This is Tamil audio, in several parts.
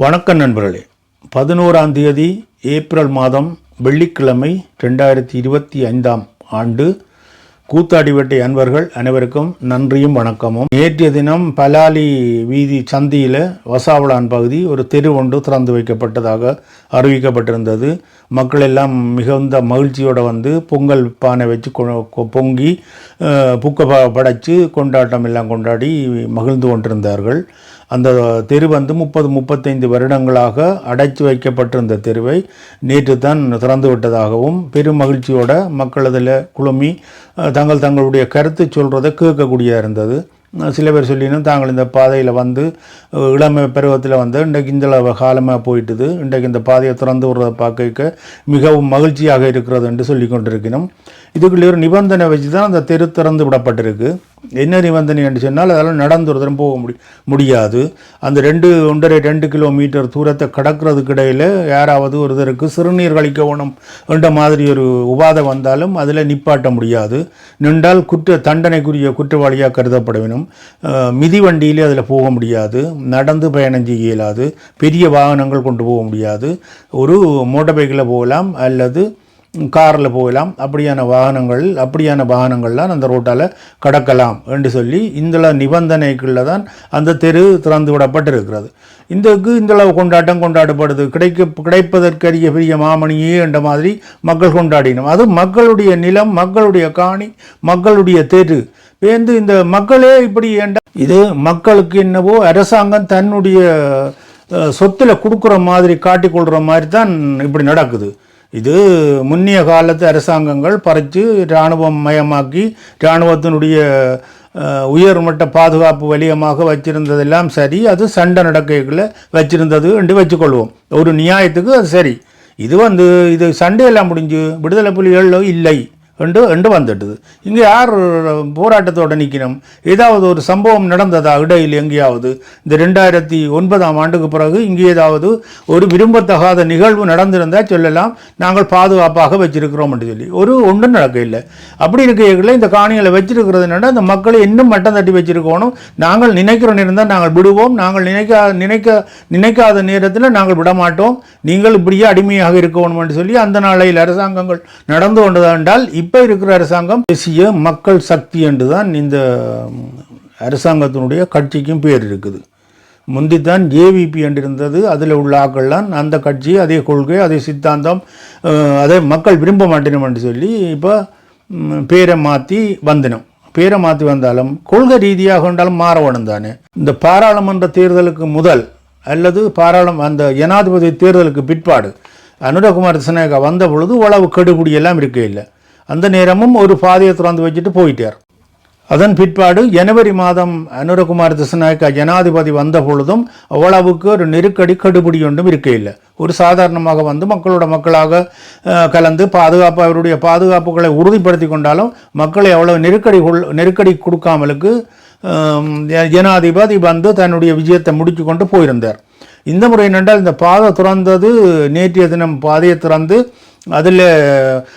வணக்கம் நண்பர்களே. பதினோராம் தேதி ஏப்ரல் மாதம் வெள்ளிக்கிழமை ரெண்டாயிரத்தி இருபத்தி ஐந்தாம் ஆண்டு கூத்தாடிவட்டை அன்பர்கள் அனைவருக்கும் நன்றியும் வணக்கமும். நேற்றைய தினம் பலாலி வீதி சந்தியில் வசாவளான் பகுதி ஒரு தெரு ஒன்று திறந்து வைக்கப்பட்டதாக அறிவிக்கப்பட்டிருந்தது. மக்கள் எல்லாம் மிகுந்த மகிழ்ச்சியோடு வந்து பொங்கல் பானை வச்சு கொ- கொ- பொங்கி புக்க ப- படைச்சு கொண்டாட்டம் எல்லாம் கொண்டாடி மகிழ்ந்து கொண்டிருந்தார்கள். அந்த தெரு வந்து முப்பது முப்பத்தைந்து வருடங்களாக அடைச்சி வைக்கப்பட்டிருந்த தெருவை நேற்று தான் திறந்து விட்டதாகவும் பெருமகிழ்ச்சியோட மக்கள் அதில் குழுமி தங்கள் தங்களுடைய கருத்து சொல்கிறத கேட்கக்கூடியதாக இருந்தது. சில பேர் சொல்லினோம் தாங்கள் இந்த பாதையில் வந்து இளமை பருவத்தில் வந்து இன்றைக்கு இந்த காலமாக போயிட்டுது. இன்றைக்கு இந்த பாதையை திறந்து விடுறதை பார்க்க மிகவும் மகிழ்ச்சியாக இருக்கிறது என்று சொல்லி கொண்டிருக்கணும் இதுக்குள்ளே ஒரு நிபந்தனை வச்சு தான் அந்த தெரு திறந்து விடப்பட்டிருக்கு. என்ன நிபந்தனை என்று சொன்னால் அதெல்லாம் நடந்து ஒரு தரம் போக முடி முடியாது. அந்த ரெண்டு ஒன்றரை ரெண்டு கிலோமீட்டர் தூரத்தை கடக்கிறதுக்கு இடையில் யாராவது ஒருத்தருக்கு சிறுநீர் கழிக்க வேணும் என்ற மாதிரி ஒரு உபாதை வந்தாலும் அதில் நிப்பாட்ட முடியாது. நின்றால் குற்ற தண்டனைக்குரிய குற்றவாளியாக கருதப்பட வேணும். அஹ், அதில் போக முடியாது. நடந்து பயணம் செய்ய இயலாது. பெரிய வாகனங்கள் கொண்டு போக முடியாது. ஒரு மோட்டார் பைக்கில் போகலாம் அல்லது காரில் போகலாம். அப்படியான வாகனங்கள் அப்படியான வாகனங்கள்லாம் அந்த ரோட்டால் கடக்கலாம் என்று சொல்லி இந்த நிபந்தனைகளில் தான் அந்த தெரு திறந்து விடப்பட்டிருக்கிறது. இந்தக்கு இந்தளவு கொண்டாட்டம் கொண்டாடப்படுது. கிடைக்க கிடைப்பதற்கரிய பெரிய மாமணியே என்ற மாதிரி மக்கள் கொண்டாடினோம். அது மக்களுடைய நிலம் மக்களுடைய காணி மக்களுடைய தெரு. வேந்து இந்த மக்களே இப்படி ஏண்டா? இது மக்களுக்கு என்னவோ அரசாங்கம் தன்னுடைய சொத்தில் சொத்துல கொடுக்குற மாதிரி காட்டிக்கொள்கிற மாதிரி தான் இப்படி நடக்குது. இது முன்னிய காலத்து அரசாங்கங்கள் பறித்து இராணுவம் மயமாக்கி இராணுவத்தினுடைய உயர்மட்ட பாதுகாப்பு வலியமாக வச்சிருந்ததெல்லாம் சரி அது சண்டை நடக்கைகளை வச்சிருந்தது என்று வச்சுக்கொள்வோம். ஒரு நியாயத்துக்கு அது சரி. இது வந்து இது சண்டையெல்லாம் முடிஞ்சு விடுதலை புலிகள் இல்லை. என்று என்று வந்துட்டுது. இங்கே யார் போராட்டத்தோட நிற்கணும் ஏதாவது ஒரு சம்பவம் நடந்ததா இடையில் எங்கேயாவது? இந்த ரெண்டாயிரத்தி ஒன்பதாம் ஆண்டுக்கு பிறகு இங்கே ஏதாவது ஒரு விரும்பத்தகாத நிகழ்வு நடந்திருந்தால் சொல்லலாம் நாங்கள் பாதுகாப்பாக வச்சிருக்கிறோம் என்று சொல்லி. ஒரு ஒன்றும் நடக்க இல்லை அப்படி இருக்கையில் இந்த காணிகளை வச்சிருக்கிறதுனால இந்த மக்களை இன்னும் மட்டம் தட்டி வச்சிருக்கணும். நாங்கள் நினைக்கிற நேரம் தான் நாங்கள் விடுவோம். நாங்கள் நினைக்கா நினைக்க நினைக்காத நேரத்தில் நாங்கள் விடமாட்டோம். நீங்கள் இப்படியே அடிமையாக இருக்கணும் என்று சொல்லி அந்த நாளையில் அரசாங்கங்கள் நடந்து கொண்டது என்றால் இப்போ இருக்கிற அரசாங்கம் தேசிய மக்கள் சக்தி என்று தான் இந்த அரசாங்கத்தினுடைய கட்சிக்கும் பேர் இருக்குது. முந்தித்தான் ஏவிபி என்று இருந்தது அதில் உள்ள ஆக்கள்லாம் அந்த கட்சி அதே கொள்கை அதே சித்தாந்தம் அதை மக்கள் விரும்ப மாட்டேனும் என்று சொல்லி இப்போ பேரை மாற்றி வந்தினோம். பேரை மாற்றி வந்தாலும் கொள்கை ரீதியாக கொண்டாலும் மாற வேணும் தானே. இந்த பாராளுமன்ற தேர்தலுக்கு முதல் அல்லது பாராளும் அந்த ஜனாதிபதி தேர்தலுக்கு பிற்பாடு அனுரகுமார் திசநாயக்கா வந்த பொழுது உளவு கெடுபிடி எல்லாம் இருக்கே இல்லை. அந்த நேரமும் ஒரு பாதையை திறந்து வச்சுட்டு போயிட்டார். அதன் பிற்பாடு ஜனவரி மாதம் அனுரகுமார் திசநாயக்கா ஜனாதிபதி வந்த பொழுதும் அவ்வளவுக்கு ஒரு நெருக்கடி கடுபிடி ஒன்றும் இருக்க இல்லை ஒரு சாதாரணமாக வந்து மக்களோட மக்களாக கலந்து பாதுகாப்பு அவருடைய பாதுகாப்புகளை உறுதிப்படுத்தி கொண்டாலும் மக்களை அவ்வளோ நெருக்கடி கொள் நெருக்கடி கொடுக்காமலுக்கு ஜனாதிபதி வந்து தன்னுடைய விஜயத்தை முடிச்சு கொண்டு போயிருந்தார். இந்த முறை என்னென்றால் இந்த பாதை திறந்தது நேற்றைய தினம் பாதையை திறந்து அதில்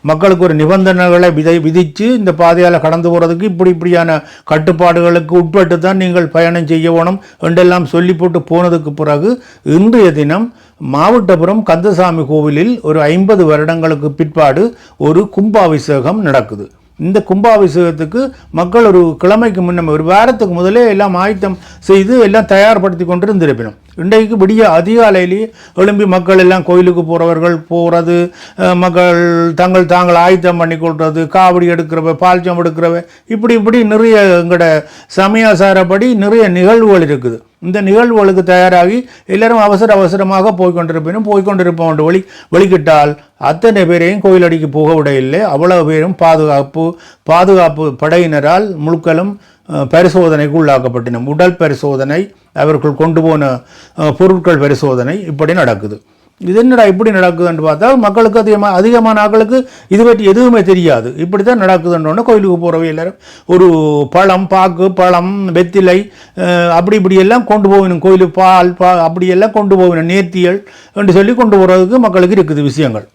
மக்களுக்கு ஒரு நிபந்தனைகளை விதை விதித்து இந்த பாதையால் கடந்து போகிறதுக்கு இப்படி இப்படியான கட்டுப்பாடுகளுக்கு உட்பட்டு தான் நீங்கள் பயணம் செய்ய வேணும் என்றெல்லாம் சொல்லி போட்டு போனதுக்கு பிறகு இன்றைய தினம் மாவட்டபுரம் கந்தசாமி கோவிலில் ஒரு ஐம்பது வருடங்களுக்கு பிற்பாடு ஒரு கும்பாபிஷேகம் நடக்குது. இந்த கும்பாபிஷேகத்துக்கு மக்கள் ஒரு கிழமைக்கு முன்னே ஒரு வாரத்துக்கு முதலே எல்லாம் ஆயத்தம் செய்து எல்லாம் தயார்படுத்தி கொண்டு இருந்திருப்பினோம் இன்றைக்கு விடிய அதிகாலையிலேயே எழும்பி மக்கள் எல்லாம் கோயிலுக்கு போகிறவர்கள் போகிறது மக்கள் தங்கள் தாங்கள் ஆயத்தம் பண்ணி கொள்வது காவடி எடுக்கிறவ பால்ச்சம் எடுக்கிறவ இப்படி இப்படி நிறைய எங்களோட சமயாசாரப்படி நிறைய நிகழ்வுகள் இருக்குது. இந்த நிகழ்வுகளுக்கு தயாராகி எல்லாரும் அவசர அவசரமாக போய்கொண்டிருப்பினும் கொண்டிருப்பினும் வழி வெளிக்கிட்டால் அத்தனை பேரையும் கோயிலடிக்கு போக விடையில்லை அவ்வளவு பேரும் பாதுகாப்பு பாதுகாப்பு படையினரால் முழுக்களும் பரிசோதனைக்கு உள்ளாக்கப்பட்டினோம். உடல் பரிசோதனை அவர்கள் கொண்டு போன பொருட்கள் பரிசோதனை இப்படி நடக்குது. இது என்னடா இப்படி நடக்குதுன்னு பார்த்தா மக்களுக்கு அதிகமாக அதிகமான ஆக்களுக்கு இது பற்றி எதுவுமே தெரியாது. இப்படி தான் நடக்குதுன்றோன்னே கோயிலுக்கு போகிறவங்க எல்லாரும் ஒரு பழம் பாக்கு பழம் வெத்திலை அப்படி இப்படி எல்லாம் கொண்டு போகணும். கோயிலுக்கு பால் பா அப்படியெல்லாம் கொண்டு போகணும். நேர்த்தியல் என்று சொல்லி கொண்டு போகிறதுக்கு மக்களுக்கு இருக்குது விஷயங்கள்.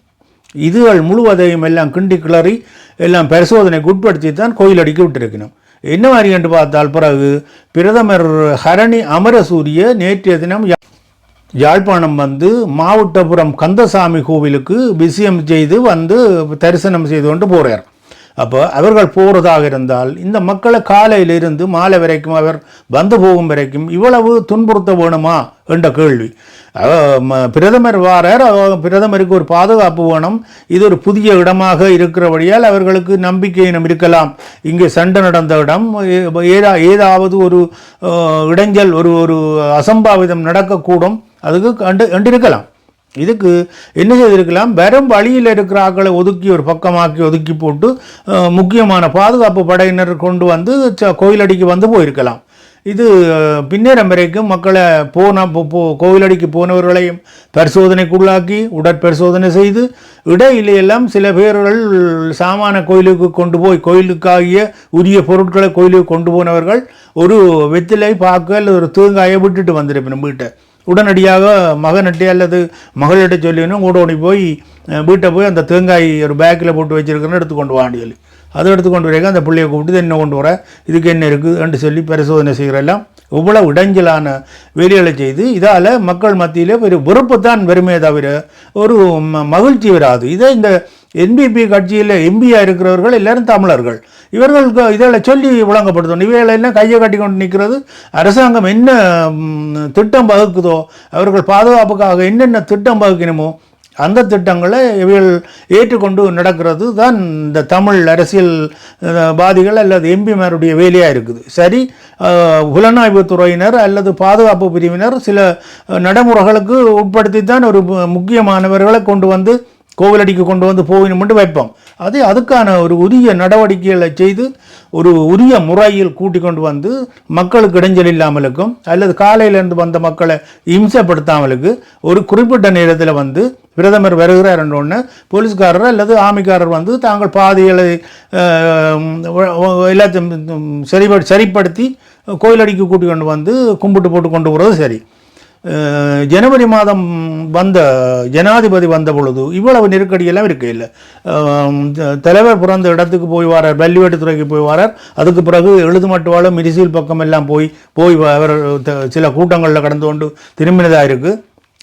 இதுகள் முழுவதையும் எல்லாம் கிண்டி கிளறி எல்லாம் பரிசோதனைக்கு உட்படுத்தி தான் கோயில் அடிக்க விட்டுருக்கணும். என்ன மாதிரி என்று பார்த்தால் பிறகு பிரதமர் ஹரணி அமரசூரிய நேற்றைய தினம் யா- யாழ்ப்பாணம் வந்து மாவட்டபுரம் கந்தசாமி கோவிலுக்கு விஷயம் செய்து வந்து தரிசனம் செய்து கொண்டு போகிறார் அப்போ அவர்கள் போகிறதாக இருந்தால் இந்த மக்களை காலையிலிருந்து மாலை வரைக்கும் அவர் வந்து போகும் வரைக்கும் இவ்வளவு துன்புறுத்த வேணுமா? என்ற கேள்வி. ம- பிரதமர் வாரார் பிரதமருக்கு ஒரு பாதுகாப்பு வேணும். இது ஒரு புதிய இடமாக இருக்கிறபடியால் அவர்களுக்கு நம்பிக்கையினம் இருக்கலாம். இங்கே சண்டை நடந்த இடம் ஏ- ஏதா ஏதாவது ஒரு இடைஞ்சல் ஒரு ஒரு அசம்பாவிதம் நடக்கக்கூடும். அதுக்கு கண்டு கண்டிருக்கலாம். இதுக்கு என்ன செய்திருக்கலாம்? வெறும் வழியில் இருக்கிற ஆட்களை ஒதுக்கி ஒரு பக்கமாக்கி ஒதுக்கி போட்டு முக்கியமான பாதுகாப்பு படையினர் கொண்டு வந்து ச- கோயிலடிக்கு வந்து போயிருக்கலாம். இது அஹ், பின்னேரம் வரைக்கும் மக்களை போன போ- கோயிலடிக்கு போனவர்களையும் பரிசோதனைக்குள்ளாக்கி உடற்பரிசோதனை செய்து இடையிலெல்லாம் சில பேர்கள் சாமான கோயிலுக்கு கொண்டு போய் கோயிலுக்காகிய உரிய பொருட்களை கோயிலுக்கு கொண்டு போனவர்கள் ஒரு வெத்திலை பாக்கு ஒரு தேங்காயை விட்டுட்டு வந்திருப்பினும் வீட்டை. உடனடியாக மகனிட்டே அல்லது மகளிட்ட சொல்லினும் ஓடி போய் வீட்டை போய் அந்த தேங்காய் ஒரு பேக்கில் போட்டு வச்சுருக்கேன்னு எடுத்து கொண்டு சொல்லி அதை எடுத்து கொண்டு வரேங்க அந்த பிள்ளையை கூப்பிட்டு என்ன கொண்டு வர இதுக்கு என்ன இருக்குதுன்னு சொல்லி பரிசோதனை செய்கிறெல்லாம் இவ்வளவு இடைஞ்சலான வேலைகளை செய்து இதால் மக்கள் மத்தியில் ஒரு வெறுப்பு தான் வருமே தவிர ஒரு ம- மகிழ்ச்சி வராது. இதை இந்த என்பிபி கட்சியில் எம்பியாக இருக்கிறவர்கள் எல்லாரும் தமிழர்கள். இவர்களுக்கு இதில் சொல்லி விளங்கப்படுத்தணும். இவைகளெல்லாம் கையை கட்டி கொண்டு நிற்கிறது அரசாங்கம் என்ன திட்டம் வகுக்குதோ அவர்கள் பாதுகாப்புக்காக என்னென்ன திட்டம் வகுக்கணுமோ அந்த திட்டங்களை இவர்கள் ஏற்றுக்கொண்டு நடக்கிறது தான் இந்த தமிழ் அரசியல் வாதிகள் அல்லது எம்பிமாருடைய வேலையாக இருக்குது. சரி புலனாய்வு புலனாய்வுத் துறையினர் அல்லது பாதுகாப்பு பிரிவினர் சில நடைமுறைகளுக்கு உட்படுத்தி தான் ஒரு முக்கியமானவர்களை கொண்டு வந்து கோவிலடிக்கு கொண்டு வந்து போகணும்னு வைப்போம். அது அதுக்கான ஒரு உரிய நடவடிக்கைகளை செய்து ஒரு உரிய முறையில் கூட்டிக் கொண்டு வந்து மக்களுக்கு இடைஞ்சல் இல்லாமலுக்கும் அல்லது காலையிலேருந்து வந்த மக்களை இம்சப்படுத்தாமலுக்கு ஒரு குறிப்பிட்ட நேரத்தில் வந்து பிரதமர் வருகிறார் ஒன்று போலீஸ்காரர் அல்லது ஆமிக்காரர் வந்து தாங்கள் பாதைகளை எல்லாத்தையும் சரிபடு சரிப்படுத்தி கோயிலடிக்கு கூட்டிக் கொண்டு வந்து கும்பிட்டு போட்டு கொண்டு போகிறது சரி. ஜனவரி மாதம் வந்த ஜனாதிபதி வந்த பொழுது இவ்வளவு நெருக்கடியெல்லாம் இருக்க இல்லை. தலைவர் பிறந்த இடத்துக்கு போய் வரார் பள்ளிவேட்டுத்துறைக்கு போய் வரார் அதுக்கு பிறகு எழுதுமட்டுவாலும் மிரிசில் பக்கம் எல்லாம் போய் போய் வ- அவர் சில கூட்டங்களில் கடந்து கொண்டு திரும்பினதாக இருக்குது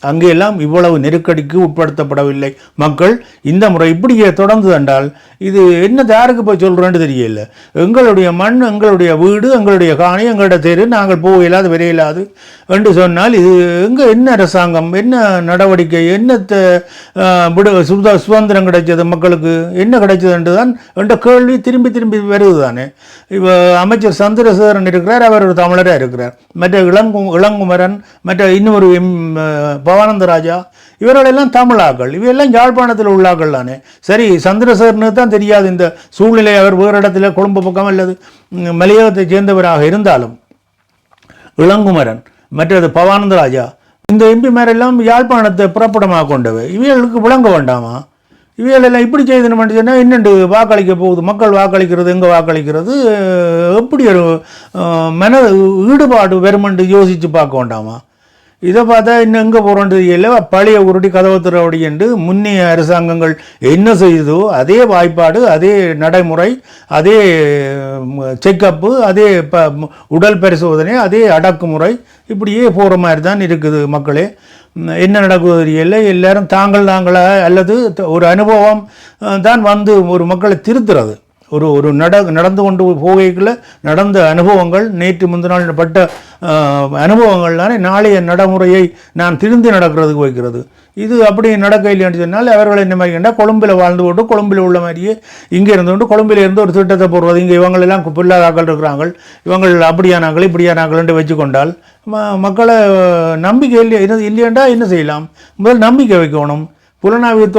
அங்கெல்லாம் இவ்வளவு நெருக்கடிக்கு உட்படுத்தப்படவில்லை. மக்கள் இந்த முறை இப்படியே தொடர்ந்து என்றால் இது என்ன யாருக்கு போய் சொல்கிறேன்னு தெரியல. எங்களுடைய மண் எங்களுடைய வீடு எங்களுடைய காணி எங்களுடைய தெரு நாங்கள் போக இல்லாது விரையில்லாது என்று சொன்னால் இது எங்கே என்ன அரசாங்கம் என்ன நடவடிக்கை என்ன விடு சுத சுதந்திரம் கிடைச்சது மக்களுக்கு என்ன கிடைச்சது என்று தான் என்ற கேள்வி திரும்பி திரும்பி வருது தானே இப்போ அமைச்சர் சந்திரசேகரன் இருக்கிறார் அவர் ஒரு தமிழராக இருக்கிறார். மற்ற இளங்கு இளங்குமரன் மற்ற இன்னொரு பவானந்த ராஜா இவர்களெல்லாம் தமிழாக்கள் இவையெல்லாம் யாழ்ப்பாணத்தில் உள்ளாக்கள் தானே. சரி சந்திரசேகர்னு தான் தெரியாது இந்த சூழ்நிலை. அவர் வேறு இடத்துல கொழும்பு பக்கம் அல்லது ம், மலையகத்தைச் சேர்ந்தவராக இருந்தாலும் இளங்குமரன் மற்றது பவானந்த ராஜா இந்த எம்பிமாரெல்லாம் யாழ்ப்பாணத்தை புறப்படமாக கொண்டவை. இவைகளுக்கு விளங்க வேண்டாமா? இவைகளெல்லாம் இப்படி செய்தணும் சொன்னால் என்னென்று வாக்களிக்க போகுது? மக்கள் வாக்களிக்கிறது எங்கே வாக்களிக்கிறது? எப்படி ஒரு மன ஈடுபாடு வருமென்று யோசித்து பார்க்க வேண்டாமா? இதை பார்த்தா இன்னும் எங்கே போகிறோன்றது தெரியல. பழைய உருட்டி கதவு திறவடி என்று முன்னைய அரசாங்கங்கள் என்ன செய்ததோ அதே வாய்ப்பாடு அதே நடைமுறை அதே செக்கப்பு அதே ப உடல் பரிசோதனை அதே அடக்குமுறை இப்படியே போகிற மாதிரி தான் இருக்குது மக்களே. என்ன நடக்குது தெரியல. எல்லாரும் தாங்கள் தாங்களாக அல்லது ஒரு அனுபவம் தான் வந்து ஒரு மக்களை திருத்துறது. ஒரு ஒரு நட நடந்து கொண்டு போகைக்குள்ள நடந்த அனுபவங்கள் நேற்று முந்தினால் பட்ட அனுபவங்கள் தானே நாளைய நடைமுறையை நான் திருந்தி நடக்கிறதுக்கு வைக்கிறது. இது அப்படி நடக்க இல்லைன்னு சொன்னால் அவர்கள் என்ன மாதிரி கேட்டால் கொழும்பில் வாழ்ந்து கொண்டு கொழும்பில் உள்ள மாதிரியே இங்கே இருந்து கொண்டு கொழும்பில் இருந்து ஒரு திட்டத்தை போடுறது இங்கே இவங்களெல்லாம் பிள்ளாதாக்கள் இருக்கிறாங்க இவங்கள் அப்படியானாங்கள் இப்படியானாக்கள்ன்ட்டு வச்சுக்கொண்டால் ம- மக்களை நம்பிக்கை இல்லை என்ன என்ன செய்யலாம்? முதல் நம்பிக்கை வைக்கணும். புலனாய்வுத்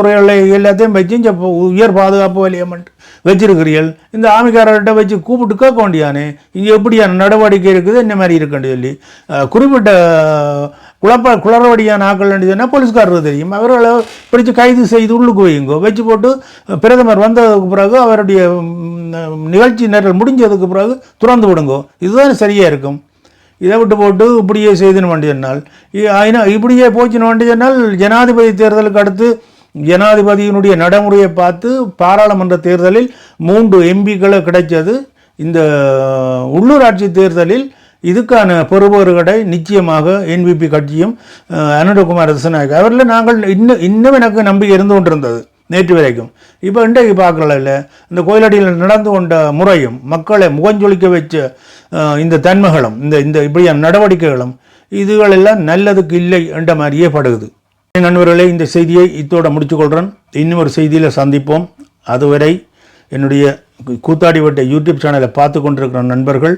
எல்லாத்தையும் வச்சு இந்த உயர் பாதுகாப்பு வலியமெண்ட் வச்சிருக்கிறீர்கள். இந்த ஆமிக்காரர்கிட்ட வச்சு கூப்பிட்டு கேட்க வேண்டியானே? இங்கே எப்படியான நடவடிக்கை இருக்குது? என்ன மாதிரி இருக்குன்னு சொல்லி. குறிப்பிட்ட குழப்ப குளறுபடியான ஆக்கள் சொன்னால் போலீஸ்காரர் தெரியும். அவர்களை பிடிச்சு கைது செய்து உள்ளுக்கு வையுங்கோ. வச்சு போட்டு பிரதமர் வந்ததுக்கு பிறகு அவருடைய நிகழ்ச்சி நேரம் முடிஞ்சதுக்கு பிறகு துறந்து விடுங்கோ. இதுதான் சரியாக இருக்கும். இதை விட்டு போட்டு இப்படியே செய்துன்னு வேண்டி சொன்னால் ஐநா இப்படியே போச்சுன்னு வேண்டி சொன்னால் ஜனாதிபதி தேர்தலுக்கு அடுத்து ஜனாதிபதியினுடைய நடைமுறையை பார்த்து பாராளுமன்ற தேர்தலில் மூன்று எம்பிக்களை கிடைச்சது. இந்த உள்ளூராட்சி தேர்தலில் இதுக்கான பொறுப்பவர்களை நிச்சயமாக என்பிபி கட்சியும் அனுரகுமார் திசநாயக் அவரில் நாங்கள் இன்னும் இன்னும் எனக்கு நம்பிக்கை இருந்து கொண்டிருந்தது. நேற்று வரைக்கும். இப்போ இன்றைக்கு பார்க்கல இல்லை இந்த கோயிலடியில் நடந்து கொண்ட முறையும் மக்களை முகஞ்சொலிக்க வச்ச இந்த தன்மைகளும் இந்த இந்த இப்படியான நடவடிக்கைகளும் இதுகளெல்லாம் நல்லதுக்கு இல்லை என்ற மாதிரியே படுகுது நண்பர்களே இந்த செய்தியை இத்தோட முடிச்சுக்கொள்கிறேன் இன்னும் ஒரு செய்தியில் சந்திப்போம். அதுவரை என்னுடைய கூத்தாடி வட்ட யூடியூப் சேனலை பார்த்து கொண்டிருக்கிற நண்பர்கள்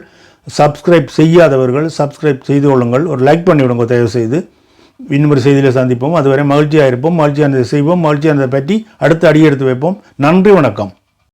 சப்ஸ்கிரைப் செய்யாதவர்கள் சப்ஸ்கிரைப் செய்து கொள்ளுங்கள். ஒரு லைக் பண்ணிவிடுங்க தயவு செய்து இன்னொரு செய்தியில் சந்திப்போம். அதுவரை மகிழ்ச்சியாக இருப்போம். மகிழ்ச்சியானதை செய்வோம். மகிழ்ச்சியானதை பற்றி அடுத்து அடியெடுத்து வைப்போம். நன்றி வணக்கம்.